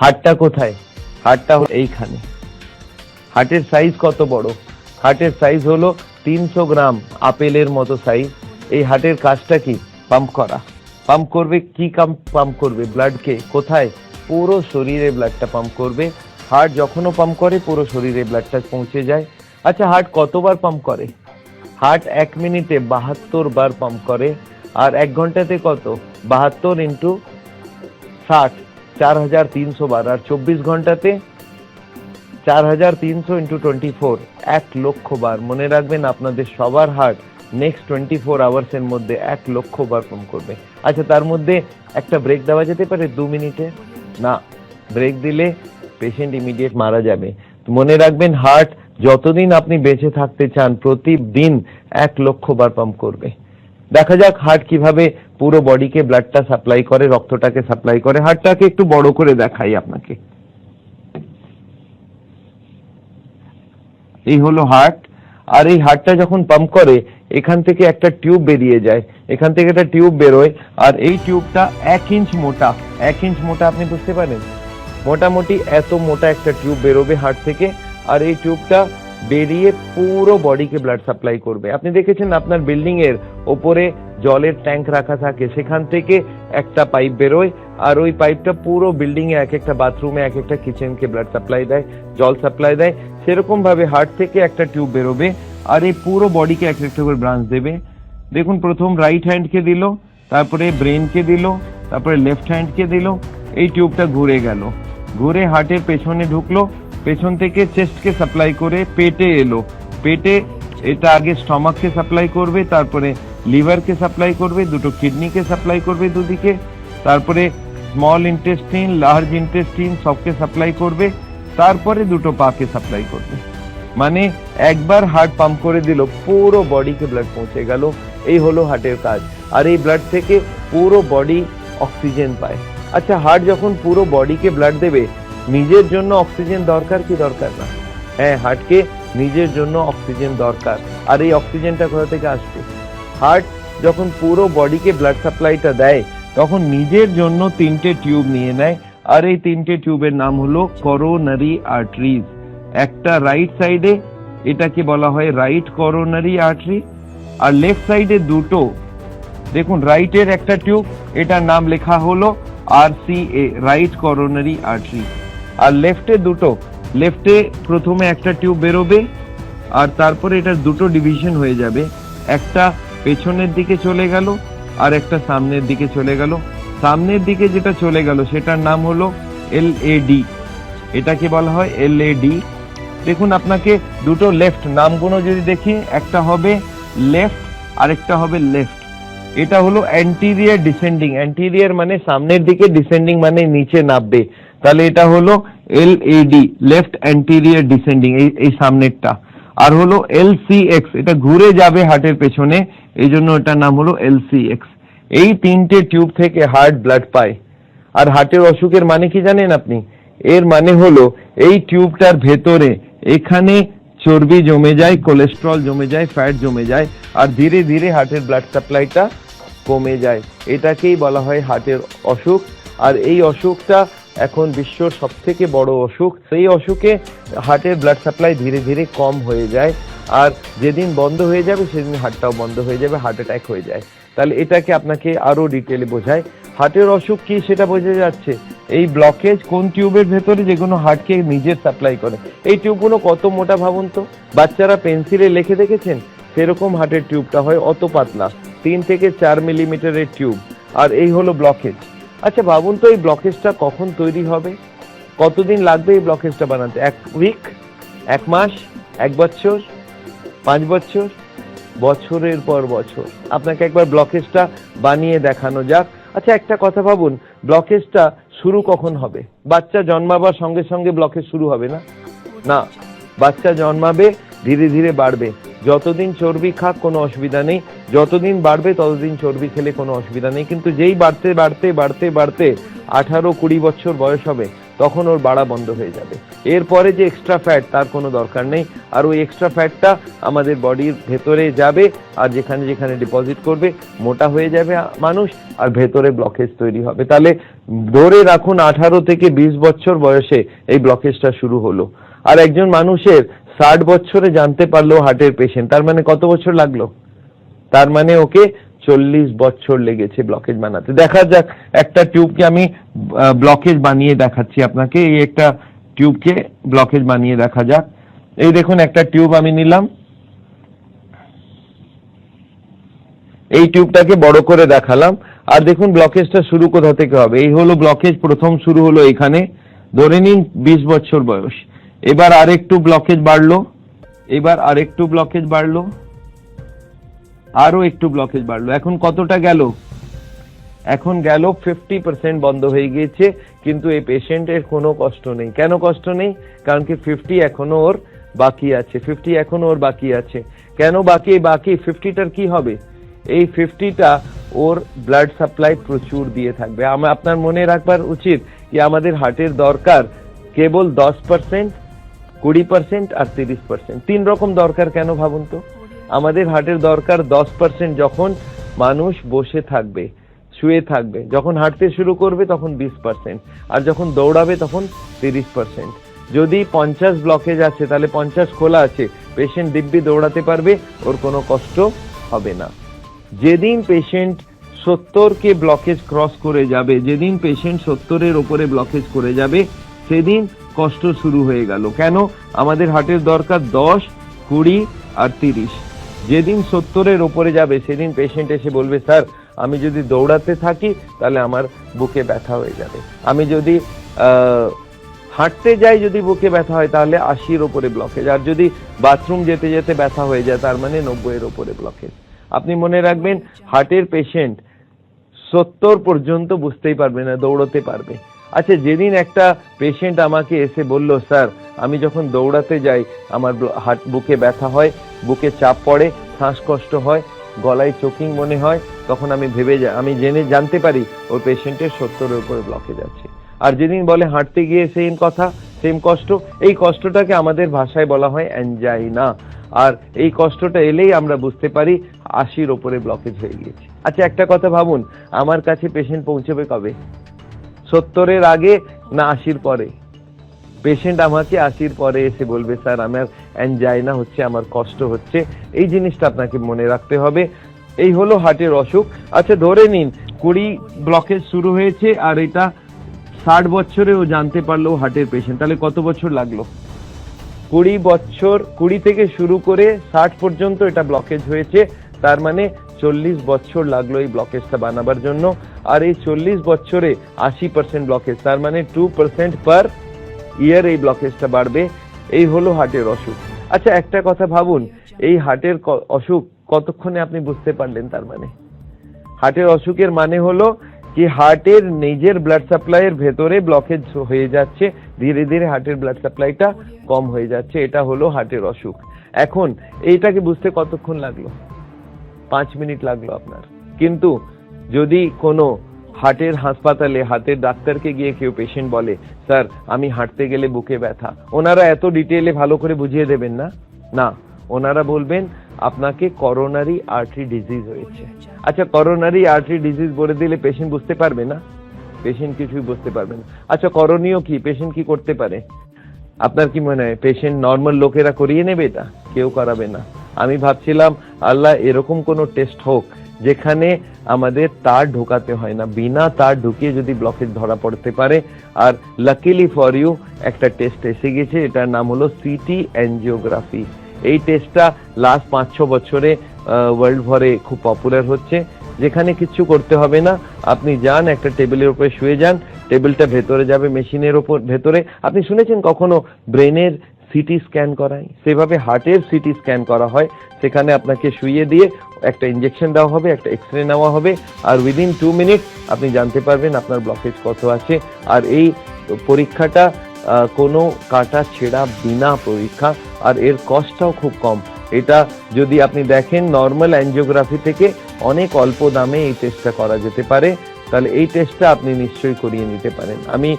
হাটটা কোথায়? হাটটা এইখানে। হাটের সাইজ কত বড়? হাটের সাইজ হলো তিনশো গ্রাম আপেলের মতো সাইজ এই হাটের কাজটা কি? পাম্প করা। পাম্প করবে কি কাম পাম্প করবে? ব্লাডকে কোথায়? পুরো শরীরে ব্লাডটা পাম্প করবে। হার্ট যখনও পাম্প করে, পুরো শরীরে ব্লাডটা পৌঁছে যায়। আচ্ছা হার্ট কতবার পাম্প করে? হার্ট এক মিনিটে বাহাত্তর বার পাম্প করে। আর এক ঘন্টাতে কত? বাহাত্তর ইন্টু ষাট। চার হাজার তিনশো বার আর চব্বিশ ঘন্টাতে চার হাজার তিনশো ইন্টু টোয়েন্টি ফোর এক লক্ষ বার। মনে রাখবেন আপনাদের সবার হার্ট নেক্সট টোয়েন্টি ফোর আওয়ার্সের মধ্যে এক লক্ষ বার পাম্প করবে। আচ্ছা তার মধ্যে একটা ব্রেক দেওয়া যেতে পারে দু মিনিটে? না ব্রেক দিলে পেশেন্ট ইমিডিয়েট মারা যাবে। মনে রাখবেন হার্ট যতদিন আপনি বেঁচে থাকতে চান, প্রতিদিন এক লক্ষ বার পাম্প করবে। দেখা যাক হার্ট কীভাবে পুরো বডিকে ব্লাডটা সাপ্লাই করে, রক্তটাকে সাপ্লাই করে হার্টটাকে একটু বড় করে দেখাই আপনাকে। এই হলো হার্ট। আর এই হার্টটা যখন পাম্প করে, এখান থেকে একটা টিউব বেরিয়ে যায়। এখান থেকে একটা টিউব বেরোয়। আর এই টিউবটা এক ইঞ্চ মোটা। এক ইঞ্চ মোটা, আপনি বুঝতে পারেন? মোটামুটি এত মোটা একটা টিউব বেরোবে হার্ট থেকে। আর এই টিউবটা বেরিয়ে পুরো বডিকে ব্লাড সাপ্লাই করবে। আপনি দেখেছেন আপনার বিল্ডিং এর ওপরে জলের ট্যাঙ্ক রাখা থাকে। সেখান থেকে একটা পাইপ বেরোয়, আর ওই পাইপটা পুরো বিল্ডিং এ এক একটা বাথরুমে এক একটা কিচেনকে ব্লাড সাপ্লাই দেয়, জল সাপ্লাই দেয়। সেরকম ভাবে হার্ট থেকে একটা টিউব বেরোবে, আর এই পুরো বডিকে এক একটা করে ব্রাঞ্চ দেবে। দেখুন, প্রথম রাইট হ্যান্ডকে দিল, তারপরে ব্রেনকে দিল, তারপরে লেফট হ্যান্ডকে দিল, এই টিউবটা ঘুরে গেল। ঘুরে হার্টের পেছনে ঢুকলো, পেছন থেকে চেস্টকে সাপ্লাই করে পেটে এলো। পেটে এটা আগে স্টমাককে সাপ্লাই করবে, তারপরে লিভারকে সাপ্লাই করবে, দুটো কিডনিকে সাপ্লাই করবে দুদিকে, তারপরে স্মল ইন্টেস্টিন লার্জ ইন্টেস্টিন সবকে সাপ্লাই করবে, তারপরে দুটো পাকে সাপ্লাই করবে। মানে একবার হার্ট পাম্প করে দিল, পুরো বডিকে ব্লাড পৌঁছে গেল। এই হলো হার্টের কাজ। আর এই ব্লাড থেকে পুরো বডি অক্সিজেন পায়। আচ্ছা হার্ট যখন পুরো বডিকে ব্লাড দেবে, নিজের জন্য অক্সিজেন দরকার কি দরকার না? হ্যাঁ হার্টকে নিজের জন্য অক্সিজেন দরকার। আর এই অক্সিজেনটা কোথা থেকে আসবে? হার্ট যখন পুরো বডিকে ব্লাড সাপ্লাইটা দেয়, তখন নিজের জন্য তিনটে টিউব নিয়ে নেয়। আর এই তিনটে টিউবের নাম হলো করোনারি আর্টারিজ একটা রাইট সাইডে এটাকে বলা হয় রাইট করোনারি আর্টারি আর লেফট সাইডে দুটো। দেখুন রাইটের একটা টিউব এটার নাম লেখা হলো R C A right coronary artery আর লেফটে দুটো। লেফটে প্রথমে একটা টিউব বেরোবে, আর তারপরে এটার দুটো ডিভিশন হয়ে যাবে। একটা পেছনের দিকে চলে গেল, আর একটা সামনের দিকে চলে গেল। সামনের দিকে যেটা চলে গেল, সেটার নাম হলো এল এটাকে বলা হয় এল দেখুন, আপনাকে দুটো লেফট নামগুলো যদি দেখি, একটা হবে লেফট আরেকটা হবে লেফট এটা হলো অ্যান্টিরিয়ার ডিসেন্ডিং অ্যান্টিরিয়ার মানে সামনের দিকে ডিসেন্ডিং মানে নিচে নামবে। তাহলে এটা হলো L A D left anterior descending এই এই সামনেরটা। আর হলো এল এটা ঘুরে যাবে হার্টের পেছনে, এই জন্য এটার নাম হলো এল এই তিনটে টিউব থেকে হার্ট ব্লাড পায়। আর হার্টের অসুখের মানে কি জানেন আপনি? এর মানে হলো এই টিউবটার ভেতরে এখানে চর্বি জমে যায় কোলেস্ট্রল জমে যায় ফ্যাট জমে যায়, আর ধীরে ধীরে হার্টের ব্লাড সাপ্লাইটা কমে যায়। এটাকেই বলা হয় হার্টের অসুখ। আর এই অসুখটা এখন বিশ্বর সব থেকে বড় অসুখ। সেই অসুখে হার্টের ব্লাড সাপ্লাই ধীরে ধীরে কম হয়ে যায়। আর যেদিন বন্ধ হয়ে যাবে, সেদিন হার্টটাও বন্ধ হয়ে যাবে হার্ট অ্যাটাক হয়ে যায়। তাহলে এটাকে আপনাকে আরও ডিটেলে বোঝায়। হার্টের অসুখ কি সেটা বোঝা যাচ্ছে? এই ব্লকেজ কোন টিউবের ভেতরে যেগুলো হার্টকে নিজের সাপ্লাই করে? এই টিউবগুলো কত মোটা ভাবুন তো? বাচ্চারা পেন্সিলে লিখে দেখেছেন? সেরকম হার্টের টিউবটা হয় অত পাতলা, তিন থেকে চার মিলিমিটারের টিউব আর এই হলো ব্লকেজ আচ্ছা ভাবুন তো, এই ব্লকেজটা কখন তৈরি হবে? কতদিন লাগবে এই ব্লকেজটা বানাতে? এক উইক এক মাস? এক বছর? পাঁচ বছর? বছরের পর বছর। আপনাকে একবার ব্লকেজটা বানিয়ে দেখানো যাক। আচ্ছা একটা কথা ভাবুন ব্লকেজটা শুরু কখন হবে? বাচ্চা জন্মাবার সঙ্গে সঙ্গে ব্লকেজ শুরু হবে না? না, বাচ্চা জন্মাবে, ধীরে ধীরে বাড়বে। যতদিন চর্বি খাক, কোনো অসুবিধা নেই। যতদিন বাড়বে, ততদিন চর্বি খেলে কোনো অসুবিধা নেই। কিন্তু যেই বাড়তে বাড়তে বাড়তে বাড়তে আঠারো কুড়ি বছর বয়স হবে, তখন ওর বাড়া বন্ধ হয়ে যাবে। এরপরে যে এক্সট্রা ফ্যাট তার কোনো দরকার নেই। আর ওই এক্সট্রা ফ্যাটটা আমাদের বডির ভেতরে যাবে আর যেখানে যেখানে ডিপোজিট করবে, মোটা হয়ে যাবে মানুষ আর ভেতরে ব্লকেজ তৈরি হবে। তাহলে ধরে রাখুন আঠারো থেকে বিশ বছর বয়সে এই ব্লকেজটা শুরু হলো। আর একজন মানুষের ষাট বছরে জানতে পারল হার্টের পেশেন্ট তার মানে কত বছর লাগল? তার মানে ওকে চল্লিশ বছর লেগেছে ব্লকেজ বানাতে। দেখা যাক, একটা টিউবকে আমি ব্লকেজ বানিয়ে দেখাচ্ছি আপনাকে। এই একটা টিউবকে ব্লকেজ বানিয়ে দেখা যাক। এই দেখুন, একটা টিউব আমি নিলাম। এই টিউবটাকে বড় করে দেখালাম। আর দেখুন ব্লকেজটা শুরু কোথা থেকে হবে? এই হলো ব্লকেজ প্রথম শুরু হলো এখানে। ধরে নিন, বিশ বছর বয়স। এবার আরেকটু ব্লকেজ বাড়লো। এবার আরেকটু ব্লকেজ বাড়লো। আরও একটু ব্লকেজ বাড়লো। এখন কতটা গেল? এখন গেল ফিফটি পার্সেন্ট বন্ধ হয়ে গিয়েছে, কিন্তু এই পেশেন্টের কোনো কষ্ট নেই। কেন কষ্ট নেই? কারণ কি ফিফটি এখনও ওর বাকি আছে। ফিফটি এখনও ওর বাকি আছে। কেন বাকি? বাকি ফিফটিটার কি হবে? এই ফিফটিটা ওর ব্লাড সাপ্লাই প্রচুর দিয়ে থাকবে। আমার আপনার মনে রাখবার উচিত যে আমাদের হার্টের দরকার কেবল দশ পার্সেন্ট কুড়ি পার্সেন্ট আর তিরিশ পার্সেন্ট তিন রকম দরকার কেন ভাবুন তো? আমাদের হার্টের দরকার দশ পার্সেন্ট যখন মানুষ বসে থাকবে শুয়ে থাকবে যখন হাঁটতে শুরু করবে তখন বিশ পার্সেন্ট আর যখন দৌড়াবে তখন তিরিশ পার্সেন্ট যদি পঞ্চাশ ব্লকেজ আছে তাহলে পঞ্চাশ খোলা আছে পেশেন্ট দিব্যি দৌড়াতে পারবে ওর কোনো কষ্ট হবে না। যেদিন পেশেন্ট সত্তরকে ব্লকেজ ক্রস করে যাবে যেদিন পেশেন্ট সত্তরের ওপরে ব্লকেজ করে যাবে সেদিন কষ্ট শুরু হয়ে গেল। কেন? আমাদের হার্টের দরকার দশ, কুড়ি আর তিরিশ। যেদিন সত্তরের ওপরে যাবে, সেদিন পেশেন্ট এসে বলবে, স্যার, আমি যদি দৌড়াতে থাকি, তাহলে আমার বুকে ব্যথা হয়ে যাবে। আমি যদি হাঁটতে যাই যদি বুকে ব্যথা হয়, তাহলে আশির ওপরে ব্লকেজ আর যদি বাথরুম যেতে যেতে ব্যথা হয়ে যায়, তার মানে নব্বইয়ের ওপরে ব্লকেজ আপনি মনে রাখবেন হার্টের পেশেন্ট সত্তর পর্যন্ত বুঝতেই পারবে না, দৌড়তে পারবে। আচ্ছা যেদিন একটা পেশেন্ট আমাকে এসে বলল, স্যার, আমি যখন দৌড়াতে যাই, আমার হাট বুকে ব্যথা হয়, বুকে চাপ পড়ে, শ্বাসকষ্ট হয়, গলায় চোকিং মনে হয়, তখন আমি ভেবে যাই আমি জেনে জানতে পারি, ওই পেশেন্টের সত্তরের উপরে ব্লকেজ আছে আর যেদিন বলে হাঁটতে গিয়ে সেম কথা সেম কষ্ট, এই কষ্টটাকে আমাদের ভাষায় বলা হয় অ্যাঞ্জাইনা আর এই কষ্টটা এলেই আমরা বুঝতে পারি, আশির ওপরে ব্লকেজ হয়ে গিয়েছে। আচ্ছা একটা কথা ভাবুন, আমার কাছে পেশেন্ট পৌঁছবে কবে? সত্তরের আগে না আশির পরে। পেশেন্ট আমাকে আশির পরে এসে বলবে, স্যার, আমার অ্যানজাইনা হচ্ছে, আমার কষ্ট হচ্ছে। এই জিনিসটা আপনাকে মনে রাখতে হবে। এই হলো হার্টের অসুখ। আচ্ছা ধরে নিন, কুড়ি ব্লকেজ শুরু হয়েছে আর এটা ষাট বছরে ও জানতে পারল হার্টের পেশেন্ট তাহলে কত বছর লাগল? কুড়ি বছর, কুড়ি থেকে শুরু করে ষাট পর্যন্ত এটা ব্লকেজ হয়েছে। তার মানে চল্লিশ বছর লাগল এই ব্লকেজটা বানাবার জন্য। আর এই চল্লিশ বছরে আশি পার্সেন্ট ব্লকেজ তার মানে টু পার্সেন্ট পার ইয়ার এই ব্লকেজটা বাড়বে। এই হলো হার্টের অসুখ। আচ্ছা একটা কথা ভাবুন, এই হার্টের অসুখ কতক্ষণে আপনি বুঝতে পারলেন তার মানে? হার্টের অসুখের মানে হলো কি হার্টের নিজের ব্লাড সাপ্লাইয়ের ভেতরে ব্লকেজ হয়ে যাচ্ছে, ধীরে ধীরে হার্টের ব্লাড সাপ্লাইটা কম হয়ে যাচ্ছে, এটা হলো হার্টের অসুখ। এখন, এইটাকে বুঝতে কতক্ষণ লাগল? পাঁচ মিনিট লাগল আপনার। কিন্তু যদি কোনো হার্টের হাসপাতালে হাতের ডাক্তারকে গিয়ে কেউ পেশেন্ট বলে, স্যার, আমি হাঁটতে গেলে বুকে ব্যথা। ওনারা এত ডিটেলে ভালো করে বুঝিয়ে দেবেন না? না, ওনারা বলবেন, আপনাকে করোনারি আর্টারি ডিজিজ হয়েছে। আচ্ছা করোনারি আর্টারি ডিজিজ বলে দিলে পেশেন্ট বুঝতে পারবে না? পেশেন্ট কিছুই বুঝতে পারবে না। আচ্ছা করণীয় কি? পেশেন্ট কি করতে পারে? আপনার কি মনে হয় পেশেন্ট নর্মাল লোকেরা করিয়ে নেবে এটা? কেউ করাবে না। আমি ভাবছিলাম, আল্লাহ, এরকম কোনো টেস্ট হোক, যেখানে আমাদের তার ঢোকাতে হয় না। বিনা তার ঢুকিয়ে যদি ব্লকেজ ধরা পড়তে পারে, আর লাকিলি ফর ইউ একটা টেস্ট এসে গেছে, এটার নাম হলো সিটি অ্যানজিওগ্রাফি এই টেস্টটা লাস্ট পাঁচ ছ বছরে ওয়ার্ল্ড ভরে খুব পপুলার হচ্ছে, যেখানে কিছু করতে হবে না। আপনি যান, একটা টেবিলের উপরে শুয়ে যান টেবিলটা ভেতরে যাবে মেশিনের ওপর, ভেতরে। আপনি শুনেছেন কখনো ব্রেনের সিটি স্ক্যান করায় সেভাবে হার্টের সিটি স্ক্যান করা হয়। সেখানে আপনাকে শুইয়ে দিয়ে একটা ইঞ্জেকশন দেওয়া হবে, একটা এক্স রে নেওয়া হবে আর উইদিন টু মিনিট আপনি জানতে পারবেন আপনার ব্লকেজ কত আছে। আর এই পরীক্ষাটা কোনো কাটা ছেঁড়া বিনা পরীক্ষা আর এর কস্টটাও খুব কম। এটা যদি আপনি দেখেন নর্মাল অ্যানজিওগ্রাফি থেকে অনেক অল্প দামে এই টেস্টটা করা যেতে পারে, তাহলে এই টেস্টটা আপনি নিশ্চয়ই করিয়ে নিতে পারেন। আমি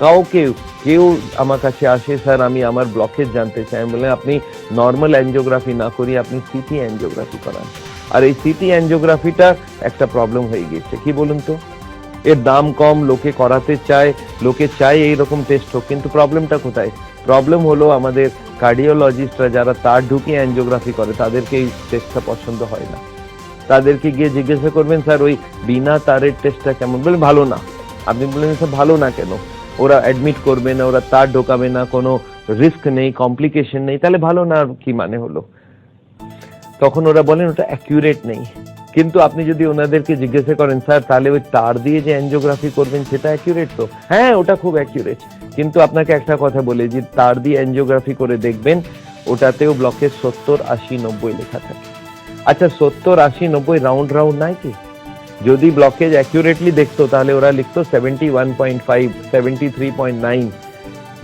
কাউকে কেউ আমার কাছে আসে, স্যার, আমি আমার ব্লকেজ জানতে চাই। বললাম, আপনি নর্মাল অ্যাঞ্জিওগ্রাফি না করিয়ে আপনি সিটি অ্যাঞ্জিওগ্রাফি করান। আর এই সিটি অ্যাঞ্জিওগ্রাফিটা একটা প্রবলেম হয়ে গেছে কি বলুন তো? এর দাম কম, লোকে করাতে চায়, লোকে চায় এইরকম টেস্ট হোক, কিন্তু প্রবলেমটা কোথায়? প্রবলেম হলো আমাদের কার্ডিওলজিস্টরা যারা তার ঢুকিয়ে অ্যাঞ্জিওগ্রাফি করে, তাদেরকে এই টেস্টটা পছন্দ হয় না। তাদেরকে গিয়ে জিজ্ঞাসা করবেন, স্যার, ওই বিনা তারের টেস্টটা কেমন? বলবেন ভালো না। আপনি বললেন, স্যার, ভালো না কেন? ওরা অ্যাডমিট করবে না, ওরা তার ঢোকাবে না, কোনো রিস্ক নেই কমপ্লিকেশন নেই, তাহলে ভালো না কি মানে হলো? তখন ওরা বলেন ওটা অ্যাকিউরেট নেই। কিন্তু আপনি যদি ওনাদেরকে জিজ্ঞাসা করেন, স্যার, তাহলে ওই তার দিয়ে যে অ্যাঞ্জিওগ্রাফি করবেন, সেটা অ্যাকিউরেট তো? হ্যাঁ ওটা খুব অ্যাকিউরেট কিন্তু আপনাকে একটা কথা বলে, যে তার দিয়ে অ্যাঞ্জিওগ্রাফি করে দেখবেন, ওটাতেও ব্লকের সত্তর, আশি, নব্বই লেখা থাকে। আচ্ছা সত্তর, আশি, নব্বই রাউন্ড রাউন্ড নাই কি? যদি ব্লকেজ অ্যাকিউরেটলি দেখতো, তাহলে ওরা লিখতো seventy one point five seventy three point nine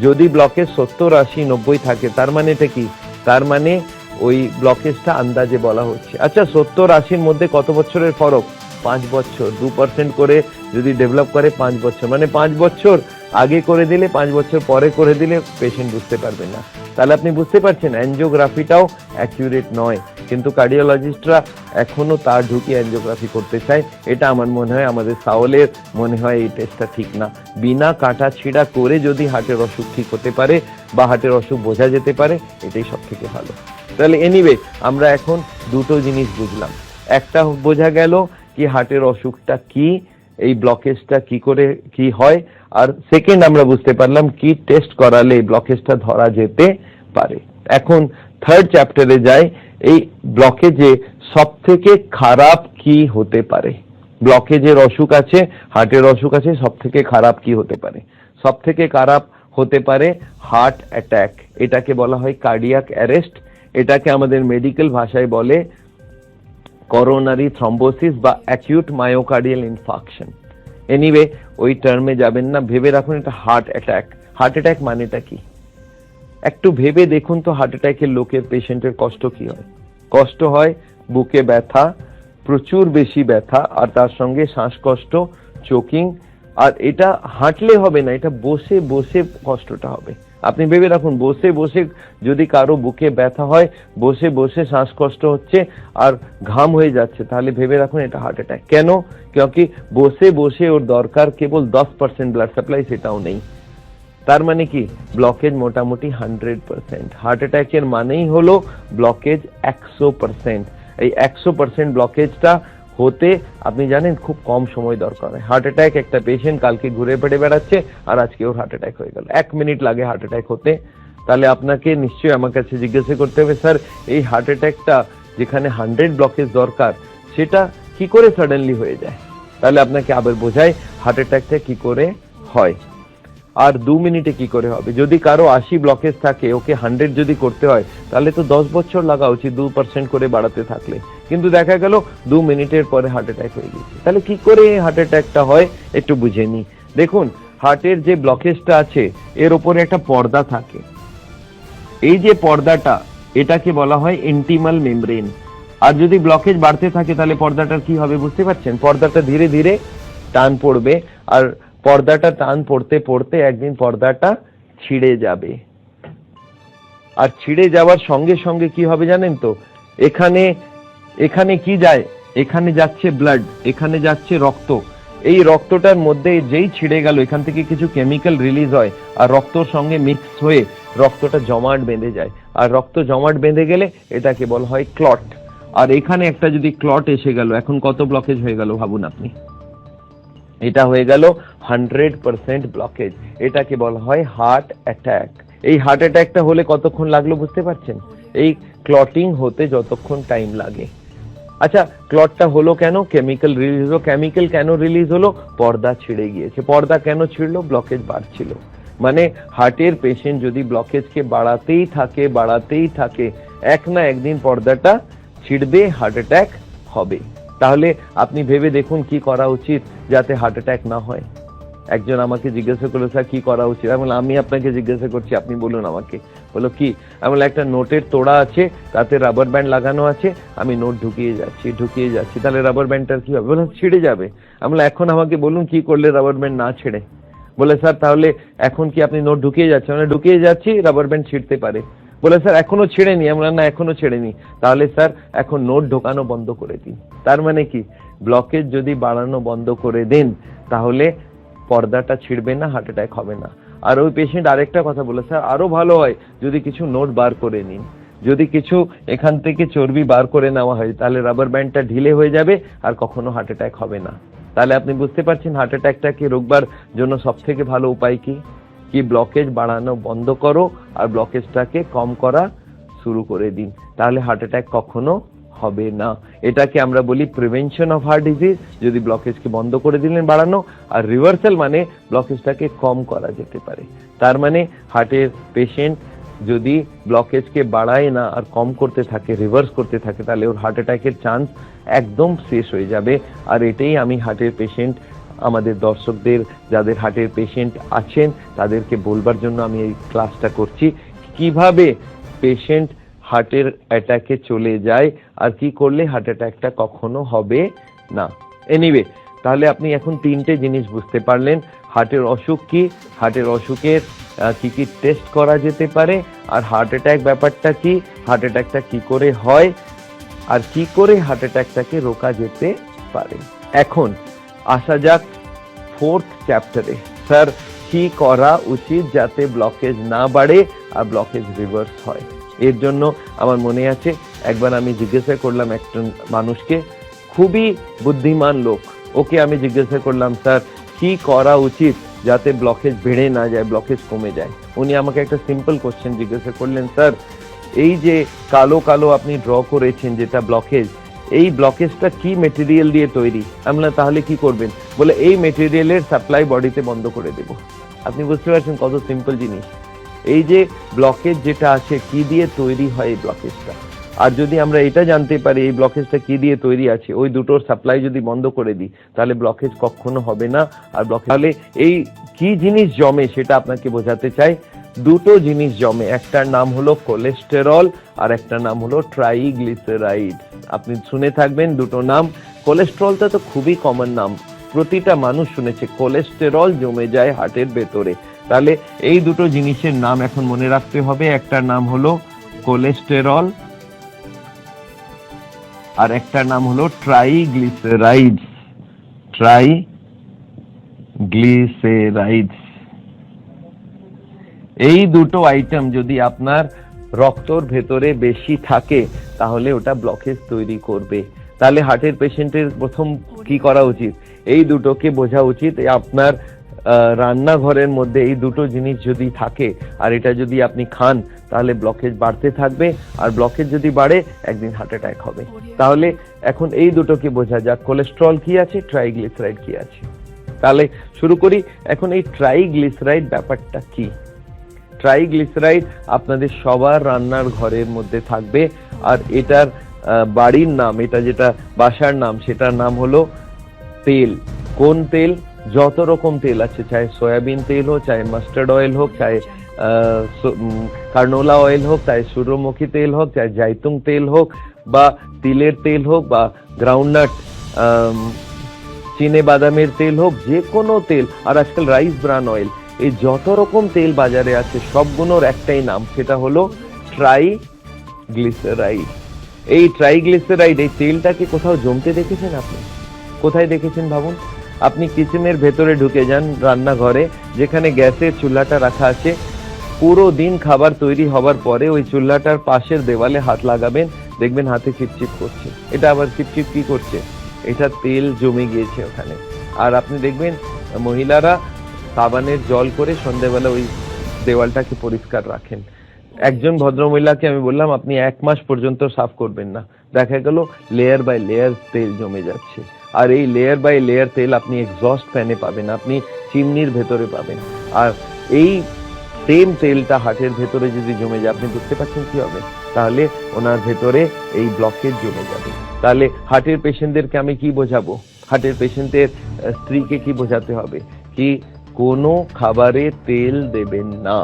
যদি ব্লকেজ সত্তর, আশি, নব্বই থাকে, তার মানে এটা কি? তার মানে ওই ব্লকেজটা আন্দাজে বলা হচ্ছে। আচ্ছা সত্তর, আশির মধ্যে কত বছরের ফরক? পাঁচ বছর। দু পার্সেন্ট করে যদি ডেভেলপ করে, পাঁচ বছর। মানে পাঁচ বছর আগে করে দিলে, পাঁচ বছর পরে করে দিলে পেশেন্ট বুঝতে পারবে না। তাহলে আপনি বুঝতে পারছেন অ্যাঞ্জিওগ্রাফিটাও অ্যাকিউরেট নয়। কিন্তু কার্ডিওলজিস্টরা এখনও তার ঢুকিয়ে অ্যাঞ্জিওগ্রাফি করতে চায়। এটা আমার মনে হয়, আমাদের সাওলের মনে হয় এই টেস্টটা ঠিক না। বিনা কাটা ছিঁড়া করে যদি হার্টের অসুখ ঠিক হতে পারে বা হার্টের অসুখ বোঝা যেতে পারে, এটাই সব থেকে ভালো। তাহলে এনিওয়ে আমরা এখন দুটো জিনিস বুঝলাম। একটা বোঝা গেল কি হার্টের অসুখটা কি, এই ব্লকেজটা কি করে, কি হয়, আর সেকেন্ড আমরা বুঝতে পারলাম কি টেস্ট করালে এই ব্লকেজটা ধরা যেতে পারে। এখন থার্ড চ্যাপ্টারে যাই। এই ব্লকেজে সব থেকে খারাপ কি হতে পারে? ব্লকেজের অসুখ আছে হার্টের অসুখ আছে সব থেকে খারাপ কি হতে পারে? সব থেকে খারাপ হতে পারে হার্ট অ্যাটাক এটাকে বলা হয় কার্ডিয়াক অ্যারেস্ট এটাকে আমাদের মেডিকেল ভাষায় বলে করোনারি থ্রম্বোসিস বা অ্যাকিউট মায়োকার্ডিয়াল ইনফাকশন এনিওয়ে ওই টার্মে যাবেন না, ভেবে রাখুন এটা হার্ট অ্যাটাক হার্ট অ্যাটাক মানেটা কি? একটু ভেবে দেখুন তো হার্ট অ্যাটাকের লোকের পেশেন্টের কষ্ট কি হয়। কষ্ট হয় বুকে ব্যথা, প্রচুর বেশি ব্যথা, আর তার সঙ্গে শ্বাসকষ্ট চোকিং আর এটা হাঁটলে হবে না, এটা বসে বসে কষ্টটা হবে। আপনি ভেবে রাখুন, বসে বসে যদি কারও বুকে ব্যথা হয়, বসে বসে শ্বাসকষ্ট হচ্ছে আর ঘাম হয়ে যাচ্ছে, তাহলে ভেবে রাখুন এটা হার্ট অ্যাটাক কেন? ক্योंकि বসে বসে ওর দরকার, কেবল দশ পার্সেন্ট ব্লাড সাপ্লাই সেটাও নেই। তার মানে কি? ব্লকেজ মোটামুটি হান্ড্রেড পার্সেন্ট হার্ট অ্যাটাকের মানেই হলো ব্লকেজ একশো পার্সেন্ট এই একশো পার্সেন্ট ব্লকেজটা হতে, আপনি জানেন, খুব কম সময় দরকার হয়। হার্ট অ্যাটাক একটা পেশেন্ট কালকে ঘুরে পেটে বেড়াচ্ছে আর আজকে ওর হার্ট অ্যাটাক হয়ে গেল। এক মিনিট লাগে হার্ট অ্যাটাক হতে। তাহলে আপনাকে নিশ্চয়ই আমার কাছে জিজ্ঞাসা করতে হবে, স্যার, এই হার্ট অ্যাটাকটা যেখানে হান্ড্রেড ব্লকেজ দরকার, সেটা কি করে সাডেনলি হয়ে যায়? তাহলে আপনাকে আবার বোঝাই হার্ট অ্যাটাকটা কি করে হয়। আর দু মিনিটে কি করে হবে? যদি কারও আশি ব্লকেজ থাকে, ওকে হান্ড্রেড যদি করতে হয়, তাহলে তো দশ বছর লাগা উচিত দু পার্সেন্ট করে বাড়াতে থাকলে। কিন্তু দেখা গেল, দু মিনিটের পরে হার্ট অ্যাটাক হয়ে গেছে তাহলে কি করে হার্ট অ্যাটাকটা হয়? একটু বুঝে নি দেখুন হার্টের যে ব্লকেজটা আছে, এর ওপরে একটা পর্দা থাকে। এই যে পর্দাটা, এটাকে বলা হয় ইন্টিমাল মেমব্রেন আর যদি ব্লকেজ বাড়তে থাকে, তাহলে পর্দাটার কি হবে বুঝতে পারছেন? পর্দাটা ধীরে ধীরে টান পড়বে। আর পর্দাটা টান পড়তে পড়তে একদিন পর্দাটা ছিঁড়ে যাবে। আর ছিঁড়ে যাওয়ার সঙ্গে সঙ্গে কি হবে জানেন তো? এখানে এখানে কি যায়? এখানে যাচ্ছে ব্লাড এখানে যাচ্ছে রক্ত। এই রক্তটার মধ্যে যেই ছিঁড়ে গেল, এখান থেকে কিছু কেমিক্যাল রিলিজ হয় আর রক্তর সঙ্গে মিক্স হয়ে রক্তটা জমাট বেঁধে যায়। আর রক্ত জমাট বেঁধে গেলে এটাকে বলা হয় ক্লট আর এখানে একটা যদি ক্লট এসে গেল, এখন কত ব্লকেজ হয়ে গেল ভাবুন আপনি? এটা হয়ে গেল হান্ড্রেড পার্সেন্ট ব্লকেজ। এটাকে বলা হয় হার্ট অ্যাটাক। এই হার্ট অ্যাটাকটা হলে কতক্ষণ লাগল বুঝতে পারছেন? এই ক্লটিং হতে যতক্ষণ টাইম লাগে। আচ্ছা ক্লটটা হলো কেন? কেমিক্যাল রিলিজ হলো। কেমিক্যাল কেন রিলিজ হলো? পর্দা ছিঁড়ে গিয়েছে। পর্দা কেন ছিঁড়লো? ব্লকেজ বাড়ছিল। মানে হার্টের পেশেন্ট যদি ব্লকেজকে বাড়াতেই থাকে বাড়াতেই থাকে, এক না একদিন পর্দাটা ছিঁড়বে, হার্ট অ্যাটাক হবে। তাহলে আপনি ভেবে দেখুন কি করা উচিত যাতে হার্ট অ্যাটাক না হয়। একজন আমাকে জিজ্ঞাসা করল, স্যার, কি করা উচিত? আমি আমি আপনাকে জিজ্ঞাসা করছি, আপনি বলুন আমাকে। বলো কি? আমি একটা নোটের তোড়া আছে, তাতে রাবার ব্যান্ড লাগানো আছে, আমি নোট ঢুকিয়ে যাচ্ছি ঢুকিয়ে যাচ্ছি, তাহলে রাবার ব্যান্ডটার কি হবে? বললাম, ছিঁড়ে যাবে। আমি এখন আমাকে বলুন কি করলে রাবার ব্যান্ড না ছেড়ে? বলে স্যার, তাহলে এখন কি আপনি নোট ঢুকিয়ে যাচ্ছেন? মানে ঢুকিয়ে যাচ্ছি রাবার ব্যান্ড ছিঁড়তে পারে। বলে, স্যার, এখনও ছেড়েনি। আমরা না, এখনও ছেড়েনি। তাহলে, স্যার, এখন নোট ঢোকানো বন্ধ করে দিন। তার মানে কি? ব্লকেজ যদি বাড়ানো বন্ধ করে দেন, তাহলে পর্দাটা ছিঁড়বে না, হার্ট অ্যাটাক হবে না। আর ওই পেশেন্ট আরেকটা কথা বলে স্যার, আরও ভালো হয় যদি কিছু নোট বার করে নিন। যদি কিছু এখান থেকে চর্বি বার করে নেওয়া হয়, তাহলে রাবার ব্যান্ডটা ঢিলে হয়ে যাবে আর কখনো হার্ট অ্যাটাক হবে না। তাহলে আপনি বুঝতে পারছেন হার্ট অ্যাটাকটাকে রোগবার জন্য সব থেকে ভালো উপায় কি? কি ব্লকেজ বাড়ানো বন্ধ করো আর ব্লকেজটাকে কম করা শুরু করে দিন। তাহলে হার্ট অ্যাটাক কখনো হবে না। এটাকে আমরা বলি প্রিভেনশন অফ হার্ট ডিজিজ যদি ব্লকেজকে বন্ধ করে দিলেন বাড়ানো, আর রিভার্সাল মানে ব্লকেজটাকে কম করা যেতে পারে। তার মানে হার্টের পেশেন্ট যদি ব্লকেজকে বাড়ায় না আর কম করতে থাকে রিভার্স করতে থাকে, তাহলে ওর হার্ট অ্যাটাকের চান্স একদম শেষ হয়ে যাবে। আর এটাই আমি হার্টের পেশেন্ট আমাদের দর্শকদের, যাদের হার্টের পেশেন্ট আছেন, তাদেরকে বলবার জন্য আমি এই ক্লাসটা করছি। কীভাবে পেশেন্ট হার্টের অ্যাটাকে চলে যায় আর কি করলে হার্ট অ্যাটাকটা কখনো হবে না? এনিওয়ে তাহলে আপনি এখন তিনটে জিনিস বুঝতে পারলেন। হার্টের অসুখ কি? হার্টের অসুখের কি কি টেস্ট করা যেতে পারে? আর হার্ট অ্যাটাক ব্যাপারটা কি? হার্ট অ্যাটাকটা কি করে হয়? আর কি করে হার্ট অ্যাটাকটাকে রোকা যেতে পারে? এখন আসা যাক ফোর্থ চ্যাপ্টারে স্যার কি করা উচিত যাতে ব্লকেজ না বাড়ে আর ব্লকেজ রিভার্স হয়? এর জন্য আমার মনে আছে, একবার আমি জিজ্ঞাসা করলাম একজন মানুষকে, খুবই বুদ্ধিমান লোক, ওকে আমি জিজ্ঞাসা করলাম স্যার কি করা উচিত যাতে ব্লকেজ বেড়ে না যায় ব্লকেজ কমে যায়? উনি আমাকে একটা সিম্পল কোশ্চেন জিজ্ঞাসা করলেন স্যার এই যে কালো কালো আপনি ড্র করেছেন যেটা ব্লকেজ এই ব্লকেজটা কি মেটেরিয়াল দিয়ে তৈরি? আমরা তাহলে কি করবেন? বলে এই মেটেরিয়ালের সাপ্লাই বডিতে বন্ধ করে দেব। আপনি বুঝতে পারছেন কত সিম্পল জিনিস। এই যে ব্লকেজ যেটা আছে কি দিয়ে তৈরি হয় এই ব্লকেজটা আর যদি আমরা এটা জানতে পারি, এই ব্লকেজটা কি দিয়ে তৈরি আছে, ওই দুটোর সাপ্লাই যদি বন্ধ করে দিই, তাহলে ব্লকেজ কখনো হবে না। আর ব্লকেজ তাহলে এই কি জিনিস জমে সেটা আপনাকে বোঝাতে চাই। দুটো জিনিস জমে, একটার নাম হলো কোলেস্টেরল আর একটা নাম হলো ট্রাইগ্লিসারাইড আপনি শুনে থাকবেন দুটো নাম। কোলেস্টেরলটা তো খুবই কমন নাম। প্রতিটা মানুষ শুনেছে কোলেস্টেরল জমে যায় হার্টের ভেতরে। তাহলে এই দুটো জিনিসের নাম এখন মনে রাখতে হবে। একটার নাম হলো কোলেস্টেরল আর একটার নাম হলো ট্রাইগ্লিসারাইডস ট্রাইগ্লিসারাইডস এই দুটো আইটেম যদি আপনার রক্তর ভেতরে বেশি থাকে, তাহলে ওটা ব্লকেজ তৈরি করবে। তাহলে হার্টের পেশেন্টের প্রথম কি করা উচিত? এই দুটোকে বোঝা উচিত আপনার রান্নাঘরের মধ্যে এই দুটো জিনিস যদি থাকে, আর এটা যদি আপনি খান, তাহলে ব্লকেজ বাড়তে থাকবে, আর ব্লকেজ যদি বাড়ে, একদিন হার্ট অ্যাটাক হবে। তাহলে এখন এই দুটোকে বোঝা যাক। কোলেস্ট্রল কি আছে? ট্রাইগ্লিসারাইড কি আছে? তাহলে শুরু করি। এখন এই ট্রাইগ্লিসারাইড ব্যাপারটা কি? ট্রাইগ্লিসারাইড আপনাদের সবার রান্নার ঘরের মধ্যে থাকবে। আর এটার বাড়ির নাম, এটা যেটা বাসার নাম, সেটার নাম হলো তেল। কোন তেল? যত রকম তেল আছে চাহে সয়াবিন তেল হোক চাহে মাস্টার্ড অয়েল হোক চাহে কার্নোলা অয়েল হোক, চাই সূর্যমুখী তেল হোক চাহে জাইতুং তেল হোক, বা তিলের তেল হোক, বা গ্রাউন্ডনাট চিনে বাদামের তেল হোক, যে কোনো তেল। আর আজকাল রাইস ব্রান অয়েল। এই যত রকম তেল বাজারে আছে, সবগুলোর একটাই নাম, সেটা হলো ট্রাই গ্লিসারাইড এই ট্রাইগ্লিসারাইড, এই তেলটাকে কোথাও জমতে দেখেছেন আপনি? কোথায় দেখেছেন ভাবুন? আপনি কিচেনের ভেতরে ঢুকে যান রান্নাঘরে, যেখানে গ্যাসের চুল্লাটা রাখা আছে। পুরো দিন খাবার তৈরি হবার পরে ওই চুল্লাটার পাশের দেওয়ালে হাত লাগাবেন, দেখবেন হাতে চিপচিপ করছে। এটা আবার চিপচিপ কি করছে? এটা তেল জমে গিয়েছে ওখানে। আর আপনি দেখবেন মহিলারা সাবানের জল করে সন্ধ্যেবেলা ওই দেওয়ালটাকে পরিষ্কার রাখেন। একজন ভদ্রমহিলাকে আমি বললাম, আপনি এক মাস পর্যন্ত সাফ করবেন না। দেখা গেল লেয়ার বাই লেয়ার তেল জমে যাচ্ছে। আর এই লেয়ার বাই লেয়ার তেল আপনি এক্সস্ট ফ্যানে পাবেন, আপনি চিমনির ভেতরে পাবেন। আর এই সেম তেলটা হার্টের ভেতরে যদি জমে যায়, আপনি বুঝতে পারছেন কি হবে? তাহলে ওনার ভেতরে এই ব্লকেজ জমে যাবে। তাহলে হার্টের পেশেন্টদেরকে আমি কি বোঝাবো? হার্টের পেশেন্টের স্ত্রীকে কি বোঝাতে হবে? কি কোনো খাবারে তেল দেবেন না।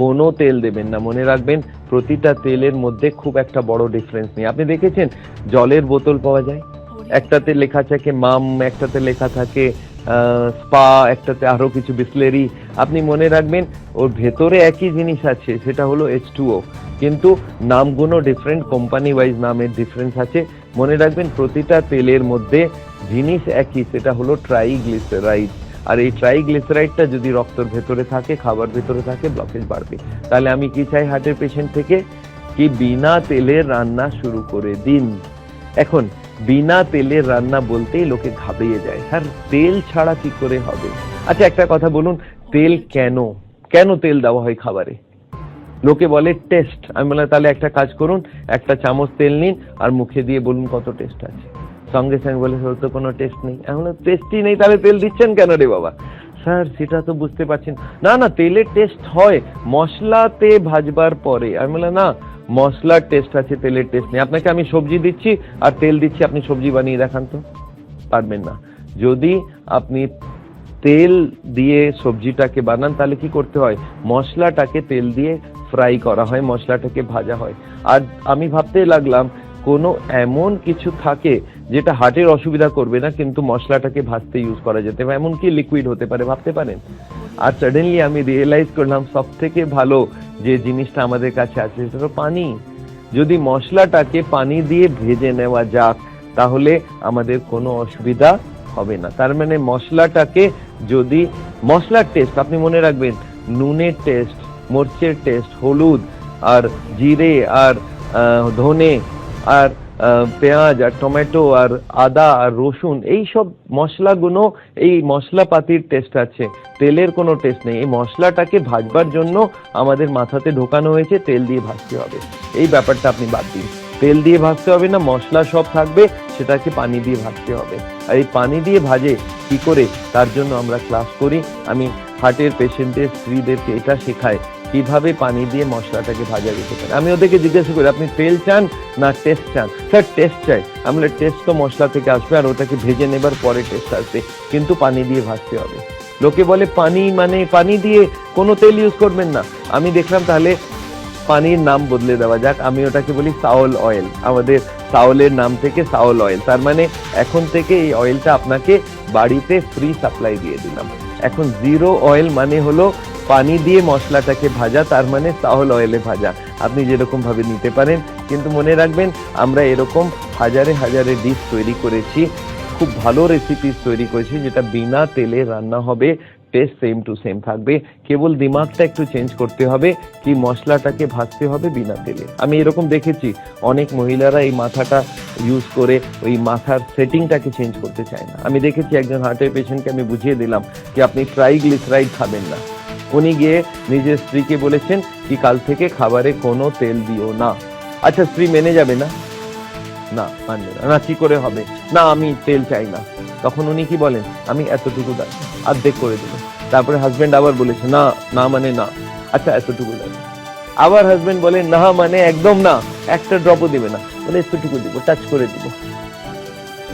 কোনো তেল দেবেন না। মনে রাখবেন প্রতিটা তেলের মধ্যে খুব একটা বড় ডিফারেন্স নেই। আপনি দেখেছেন জলের বোতল পাওয়া যায়? একটাতে লেখা থাকে মাম একটাতে লেখা থাকে স্পা একটাতে আরও কিছু বিসলেরি। আপনি মনে রাখবেন ওর ভেতরে একই জিনিস আছে সেটা হলো এইচ টু ও কিন্তু নামগুলো ডিফারেন্ট কোম্পানি ওয়াইজ নামের ডিফারেন্স আছে। মনে রাখবেন প্রতিটা তেলের মধ্যে জিনিস একই সেটা হলো ট্রাইগ্লিসারাইড আর এই ট্রাইগ্লিসারাইডটা যদি রক্তের ভেতরে থাকে, খাবার ভেতরে থাকে ব্লকেজ বাড়বে। তাহলে আমি কি চাই হার্টের পেশেন্ট থেকে? কি বিনা তেলের রান্না শুরু করে দিন। এখন, বিনা তেলের রান্না বলতেই লোকে ঘাবড়িয়ে যায়। স্যার তেল ছাড়া কি করে হবে? আচ্ছা একটা কথা বলুন, তেল কেন? কেন তেল দেওয়া হয় খাবারে? লোকে বলে টেস্ট আমি বললাম, তাহলে একটা কাজ করুন, একটা চামচ তেল নিন আর মুখে দিয়ে বলুন কত টেস্ট আছে। সঙ্গে সঙ্গে বলে ওর তো কোনো টেস্ট নেই। এখন টেস্টই নেই, তাহলে তেল দিচ্ছেন কেন রে বাবা? স্যার, সেটা তো বুঝতে পারছেন না। না তেলের টেস্ট হয়, মশলাতে ভাজবার পরে। আমি বললাম, না, মশলার টেস্ট আছে, তেলের টেস্ট নেই। আপনাকে আমি সবজি দিচ্ছি, আর তেল দিচ্ছি, আপনি সবজি বানিয়ে দেখান তো। পারবেন না। যদি আপনি তেল দিয়ে সবজিটাকে বানান, তাহলে কি করতে হয়? মশলাটাকে তেল দিয়ে ফ্রাই করা হয়, মশলাটাকে ভাজা হয়। আর আমি ভাবতে লাগলাম, কোনো এমন কিছু থাকে যেটা হার্টের অসুবিধা করবে না, কিন্তু মশলাটাকে ভাজতে ইউজ করা যেতে পারে, এমনকি লিকুইড হতে পারে, ভাবতে পারেন। আর সাডেনলি আমি রিয়েলাইজ করলাম সব থেকে ভালো যে জিনিসটা আমাদের কাছে আছে, সেটা পানি। যদি মশলাটাকে পানি দিয়ে ভেজে নেওয়া যাক, তাহলে আমাদের কোনো অসুবিধা হবে না। তার মানে মশলাটাকে যদি, মশলার টেস্ট আপনি মনে রাখবেন, নুনের টেস্ট মরচের টেস্ট হলুদ, আর জিরে, আর ধনে, আর পেঁয়াজ আর টমেটো আর আদা আর রসুন এই সব মশলাগুলো, এই মশলাপাতির টেস্ট আছে। তেলের কোনো টেস্ট নেই। এই মশলাটাকে ভাজবার জন্য আমাদের মাথাতে ঢোকানো হয়েছে, তেল দিয়ে ভাজতে হবে। এই ব্যাপারটা আপনি বাদ দিন। তেল দিয়ে ভাজতে হবে না, মশলা সব থাকবে, সেটাকে পানি দিয়ে ভাজতে হবে। আর এই পানি দিয়ে ভাজে কি করে? তার জন্য আমরা ক্লাস করি। আমি হার্টের পেশেন্টের স্ত্রীদেরকে এটা শেখাই। কীভাবে পানি দিয়ে মশলাটাকে ভাজা যেতে পারে? আমি ওদেরকে জিজ্ঞাসা করি, আপনি তেল চান না টেস্ট চান? স্যার, টেস্ট চাই। আমরা টেস্ট তো মশলা থেকে আসবে আর ওটাকে ভেজে নেবার পরে টেস্ট আসবে। কিন্তু পানি দিয়ে ভাজতে হবে। লোকে বলে, পানি মানে পানি দিয়ে কোনো তেল ইউজ করবেন না। আমি দেখলাম তাহলে পানির নাম বদলে দেওয়া যাক। আমি ওটাকে বলি সাউল অয়েল আমাদের সাউলের নাম থেকে সাউল অয়েল তার মানে এখন থেকে এই অয়েলটা আপনাকে বাড়িতে ফ্রি সাপ্লাই দিয়ে দিলাম। এখন জিরো অয়েল মানে হলো পানি দিয়ে মশলাটাকে ভাজা, তার মানে সাউল অয়েলে ভাজা। আপনি যেরকম ভাবে নিতে পারেন, কিন্তু মনে রাখবেন, আমরা এরকম হাজারে হাজারে ডিশ তৈরি করেছি, খুব ভালো রেসিপিস তৈরি করেছি, যেটা বিনা তেলে রান্না হবে টেস্ট সেম টু সেম থাকবে। কেবল দিমাগটা একটু চেঞ্জ করতে হবে, কি মশলাটাকে ভাজতে হবে বিনা তেলে। আমি এরকম দেখেছি, অনেক মহিলারা এই মাথাটা ইউজ করে, ওই মাথার সেটিংটাকে চেঞ্জ করতে চায় না। আমি দেখেছি একজন হার্টের পেশেন্টকে আমি বুঝিয়ে দিলাম, কি আপনি ট্রাইগ্লিসারাইড খাবেন না। উনি গিয়ে নিজের স্ত্রীকে বলেছেন কি কাল থেকে খাবারে কোনো তেল দিও না। আচ্ছা স্ত্রী মেনে যাবে না? না, মানবে না। না, কি করে হবে? না, আমি তেল চাই না। তখন উনি কি বলেন? আমি এতটুকু দেন অর্ধেক করে দেবো। তারপরে হাজবেন্ড আবার বলেছে, না না মানে না। আচ্ছা এতটুকু দেন আবার হাজবেন্ড বলে, না মানে একদম না। একটা ড্রপও দিবে না। বলে, এতটুকু দিব টাচ করে দিব।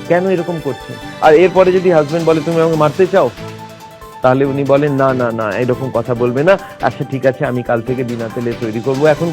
কেন এরকম করছেন? আর এরপরে যদি হাজবেন্ড বলে, তুমি আমাকে মারতে চাও? তাহলে উনি বলেন, না না না, এরকম কথা বলবে না। আচ্ছা ঠিক আছে, আমি কাল থেকে বিনা তেলে তৈরি করব। এখন